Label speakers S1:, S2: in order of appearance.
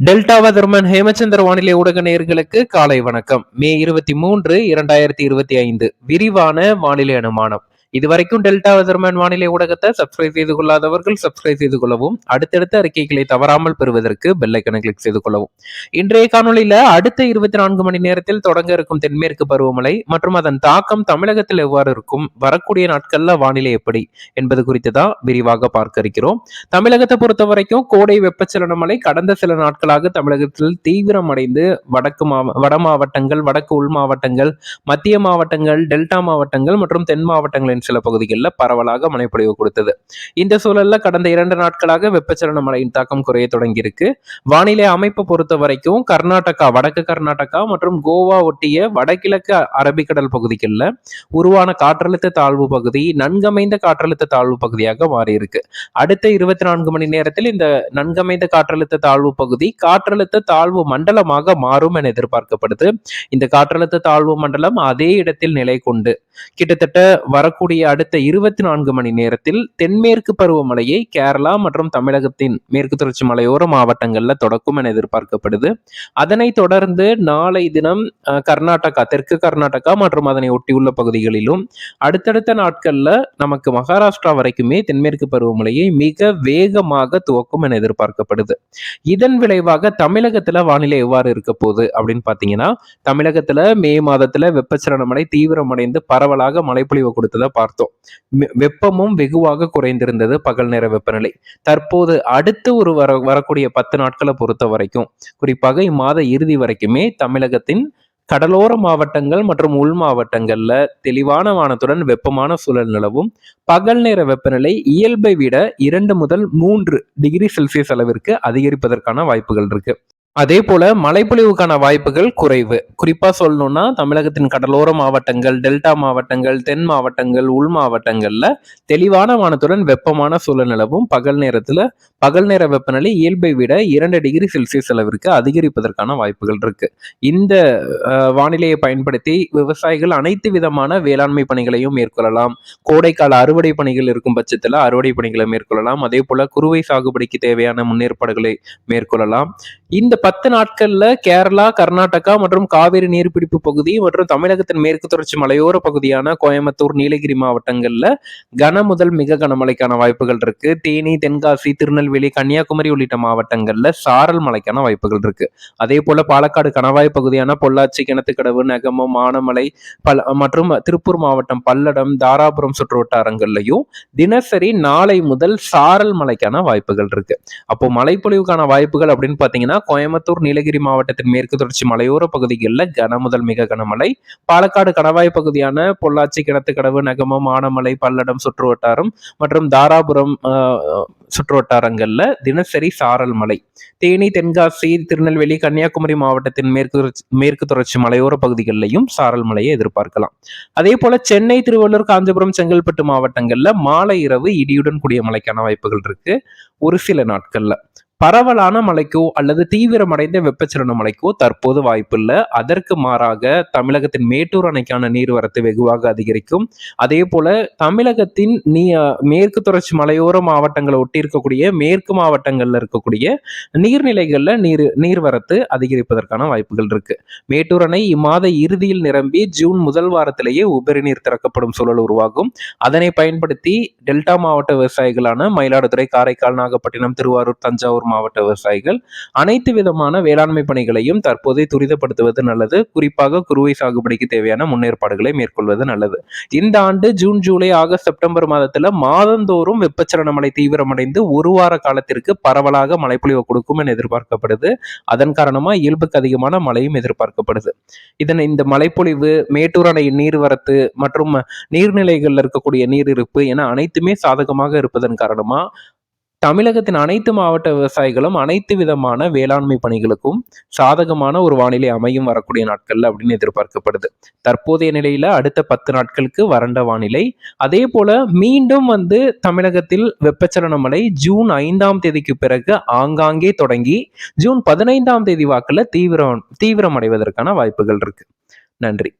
S1: டெல்டாவா தர்மன் ஹேமச்சந்திர வானிலை ஊடக நேர்களுக்கு காலை வணக்கம். மே இருபத்தி மூன்று இரண்டாயிரத்தி இருபத்தி ஐந்து. விரிவான வானிலை அனுமானம். இதுவரைக்கும் டெல்டா வெதர்மேன் வானிலை ஊடகத்தை சப்ஸ்கிரைப் செய்து கொள்ளாதவர்கள் சப்ஸ்கிரைப் செய்து கொள்ளவும். அடுத்தடுத்த அறிக்கைகளை தவறாமல் பெறுவதற்கு பெல்லைக்கனை கிளிக் செய்து கொள்ளவும். இன்றைய காணொலியில அடுத்த இருபத்தி நான்கு மணி நேரத்தில் தொடங்க இருக்கும் தென்மேற்கு பருவமழை மற்றும் அதன் தாக்கம் தமிழகத்தில் எவ்வாறு இருக்கும் வரக்கூடிய நாட்கள்ல வானிலை எப்படி என்பது குறித்து தான் விரிவாக பார்க்க இருக்கிறோம். தமிழகத்தை பொறுத்த வரைக்கும் கோடை வெப்பச்சலன மழை கடந்த சில நாட்களாக தமிழகத்தில் தீவிரம் அடைந்து வடக்கு மாவ வட மாவட்டங்கள் வடக்கு உள் மாவட்டங்கள் மத்திய மாவட்டங்கள் டெல்டா மாவட்டங்கள் மற்றும் தென் மாவட்டங்களின் சில பகுதிகளில் பரவலாக மழைப்பொழிவு கொடுத்தது. இந்த சூழல்ல கடந்த இரண்டு நாட்களாக வெப்பச்சலன மழையின் தாக்கம் குறைய தொடங்கியிருக்கு. வானிலை அமைப்பு பொறுத்த வரைக்கும் கர்நாடகா வடக்கு கர்நாடகா மற்றும் கோவா ஒட்டிய வடகிழக்கு அரபிக்கடல் பகுதிகளில் உருவான காற்றழுத்த தாழ்வு பகுதி நன்கமைந்த காற்றழுத்த தாழ்வு பகுதியாக மாறியிருக்கு. அடுத்த இருபத்தி நான்கு மணி நேரத்தில் இந்த நன்கமைந்த காற்றழுத்த தாழ்வு பகுதி காற்றழுத்த தாழ்வு மண்டலமாக மாறும் என எதிர்பார்க்கப்படுது. இந்த காற்றழுத்த தாழ்வு மண்டலம் அதே இடத்தில் நிலை கொண்டு கிட்டத்தட்ட வரக்கூடிய வரக்கூடிய அடுத்த இருபத்தி நான்கு மணி நேரத்தில் தென்மேற்கு பருவமழையை கேரளா மற்றும் தமிழகத்தின் மேற்கு தொடர்ச்சி மலையோர மாவட்டங்களில் தொடக்கும் என எதிர்பார்க்கப்படுது. அதனை தொடர்ந்து நாளை தினம் கர்நாடகா தெற்கு கர்நாடகா மற்றும் அதனை ஒட்டியுள்ள பகுதிகளிலும் அடுத்தடுத்த நாட்களில் நமக்கு மகாராஷ்டிரா வரைக்குமே தென்மேற்கு பருவமழையை மிக வேகமாக துவக்கும் என எதிர்பார்க்கப்படுது. இதன் விளைவாக தமிழகத்துல வானிலை எவ்வாறு இருக்க போகுது அப்படின்னு பாத்தீங்கன்னா தமிழகத்துல மே மாதத்துல வெப்பச்சலன மழை தீவிரமடைந்து பரவலாக மழைப்பொழிவு கொடுத்ததா பார்த்தோம். வெப்பமும் வெகுவாக குறைந்திருந்தது பகல் நேர வெப்பநிலை. தற்போது அடுத்து ஒரு வர வரக்கூடிய பத்து நாட்களை பொறுத்த வரைக்கும் குறிப்பாக இம்மாத இறுதி வரைக்குமே தமிழகத்தின் கடலோர மாவட்டங்கள் மற்றும் உள் மாவட்டங்கள்ல தெளிவான வானத்துடன் வெப்பமான சூழல் நிலவும். பகல் நேர வெப்பநிலை இயல்பை விட இரண்டு முதல் மூன்று டிகிரி செல்சியஸ் அளவிற்கு அதிகரிப்பதற்கான வாய்ப்புகள் இருக்கு. அதே போல மழைப்பொழிவுக்கான வாய்ப்புகள் குறைவு. குறிப்பா சொல்லணும்னா தமிழகத்தின் கடலோர மாவட்டங்கள் டெல்டா மாவட்டங்கள் தென் மாவட்டங்கள் உள் மாவட்டங்கள்ல தெளிவான வானத்துடன் வெப்பமான சூழல் நிலவும் பகல் நேரத்துல பகல் நேர வெப்பநிலை இயல்பை விட இரண்டு டிகிரி செல்சியஸ் அளவிற்கு அதிகரிப்பதற்கான வாய்ப்புகள் இருக்கு. இந்த வானிலையை பயன்படுத்தி விவசாயிகள் அனைத்து விதமான வேளாண்மை பணிகளையும் மேற்கொள்ளலாம். கோடைக்கால அறுவடை பணிகள் இருக்கும் பட்சத்துல அறுவடை பணிகளை மேற்கொள்ளலாம். அதே போல குறுவை சாகுபடிக்கு தேவையான முன்னேற்பாடுகளை மேற்கொள்ளலாம். இந்த பத்து நாட்கள்ல கேரளா கர்நாடகா மற்றும் காவிரி நீர்பிடிப்பு பகுதி மற்றும் தமிழகத்தின் மேற்கு தொடர்ச்சி மலையோர பகுதியான கோயம்புத்தூர் நீலகிரி மாவட்டங்கள்ல கன முதல் மிக கனமழைக்கான வாய்ப்புகள் இருக்கு. தேனி தென்காசி திருநெல்வேலி கன்னியாகுமரி உள்ளிட்ட மாவட்டங்கள்ல சாரல் மழைக்கான வாய்ப்புகள் இருக்கு. அதே போல பாலக்காடு கணவாய் பகுதியான பொள்ளாச்சி கிணத்துக்கடவு நெகமம் மானமலை பல மற்றும் திருப்பூர் மாவட்டம் பல்லடம் தாராபுரம் சுற்று வட்டாரங்கள்லையும் தினசரி நாளை முதல் சாரல் மழைக்கான வாய்ப்புகள் இருக்கு. அப்போ மழைப்பொழிவுக்கான வாய்ப்புகள் அப்படின்னு பாத்தீங்கன்னா கோயம்புத்தூர் நீலகிரி மாவட்டத்தின் மேற்கு தொடர்ச்சி மலையோர பகுதிகளில் கன முதல் மிக கனமழை. பாலக்காடு கணவாய் பகுதியான பொள்ளாச்சி கிணத்துக்கடவு நகமம் ஆனமலை பல்லடம் சுற்று வட்டாரம் மற்றும் தாராபுரம் சுற்று வட்டாரங்கள்ல தினசரி சாரல் மழை. தேனி தென்காசி திருநெல்வேலி கன்னியாகுமரி மாவட்டத்தின் மேற்கு மேற்கு தொடர்ச்சி மலையோர பகுதிகளிலையும் சாரல் மழையை எதிர்பார்க்கலாம். அதே போல சென்னை திருவள்ளூர் காஞ்சிபுரம் செங்கல்பட்டு மாவட்டங்கள்ல மாலை இரவு இடியுடன் கூடிய மழைக்கான வாய்ப்புகள் இருக்கு. ஒரு சில நாட்கள்ல. பரவலான மழைக்கோ அல்லது தீவிரமடைந்த வெப்பச்சலன மழைக்கோ தற்போது வாய்ப்பில்லை. அதற்கு மாறாக தமிழகத்தின் மேட்டூர் அணைக்கான நீர்வரத்து வெகுவாக அதிகரிக்கும். அதே போல தமிழகத்தின் நீ மேற்கு தொடர்ச்சி மலையோர மாவட்டங்களை ஒட்டி இருக்கக்கூடிய மேற்கு மாவட்டங்கள்ல இருக்கக்கூடிய நீர்நிலைகள்ல நீர் நீர்வரத்து அதிகரிப்பதற்கான வாய்ப்புகள் இருக்கு. மேட்டூர் அணை இம்மாத இறுதியில் நிரம்பி ஜூன் முதல் வாரத்திலேயே உபரி நீர் திறக்கப்படும் சூழல் உருவாகும். அதனை பயன்படுத்தி டெல்டா மாவட்ட விவசாயிகளான மயிலாடுதுறை காரைக்கால் நாகப்பட்டினம் திருவாரூர் தஞ்சாவூர் மாவட்ட விவசாயிகள் அனைத்து விதமான வேளாண்மை பணிகளையும் தற்போதை துரிதப்படுத்துவது நல்லது. குறிப்பாக குறுவை சாகுபடிக்கு தேவையான முன்னேற்பாடுகளை மேற்கொள்வது நல்லது. இந்த ஆண்டு ஜூன் ஜூலை ஆகஸ்ட் செப்டம்பர் மாதத்துல மாதந்தோறும் வெப்பச்சலன மழை தீவிரமடைந்து ஒரு வார காலத்திற்கு பரவலாக மழைப்பொழிவு கொடுக்கும் என எதிர்பார்க்கப்படுது. அதன் காரணமா இயல்புக்கு அதிகமான மழையும் எதிர்பார்க்கப்படுது. இதன் இந்த மழைப்பொழிவு மேட்டூர் அணை நீர்வரத்து மற்றும் நீர்நிலைகளில் இருக்கக்கூடிய நீர் இருப்பு என அனைத்துமே சாதகமாக இருப்பதன் காரணமா தமிழகத்தின் அனைத்து மாவட்ட விவசாயிகளும் அனைத்து விதமான வேளாண்மை பணிகளுக்கும் சாதகமான ஒரு வானிலை அமையும் வரக்கூடிய நாட்கள் அப்படின்னு எதிர்பார்க்கப்படுது. தற்போதைய நிலையில அடுத்த பத்து நாட்களுக்கு வறண்ட வானிலை. அதே போல மீண்டும் வந்து தமிழகத்தில் வெப்பச்சலன மழை ஜூன் ஐந்தாம் தேதிக்கு பிறகு ஆங்காங்கே தொடங்கி ஜூன் பதினைந்தாம் தேதி வாக்குல தீவிரம் தீவிரம் அடைவதற்கான வாய்ப்புகள் இருக்கு. நன்றி.